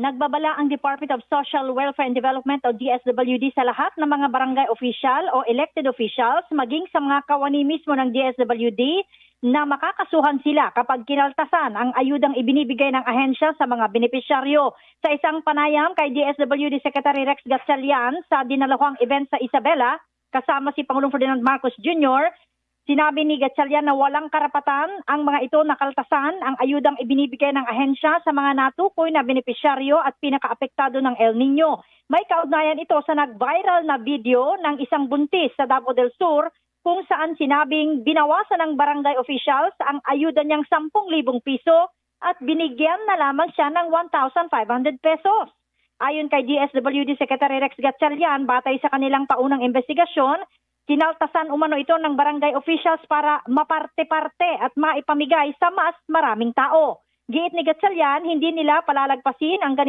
Nagbabala ang Department of Social Welfare and Development o DSWD sa lahat ng mga barangay official o elected officials maging sa mga kawani mismo ng DSWD na makakasuhan sila kapag kinaltasan ang ayudang ibinibigay ng ahensya sa mga benepisyaryo. Sa isang panayam kay DSWD Secretary Rex Gatchalian sa dinalawang event sa Isabela, kasama si Pangulong Ferdinand Marcos Jr., Sinabi ni Gatchalian na walang karapatan ang mga ito na kaltasan ang ayudang ibinibigay ng ahensya sa mga natukoy na benepisyaryo at pinakaapektado ng El Nino. May kaugnayan ito sa nag-viral na video ng isang buntis sa Davao del Sur kung saan sinabing binawasan ng barangay officials ang ayuda niyang 10,000 piso at binigyan na lamang siya ng 1,500 pesos. Ayon kay DSWD Secretary Rex Gatchalian, batay sa kanilang paunang investigasyon, Kinaltasan umano ito ng barangay officials para maparte-parte at maipamigay sa mas maraming tao. Giit ni Gatchalian, hindi nila palalagpasin ang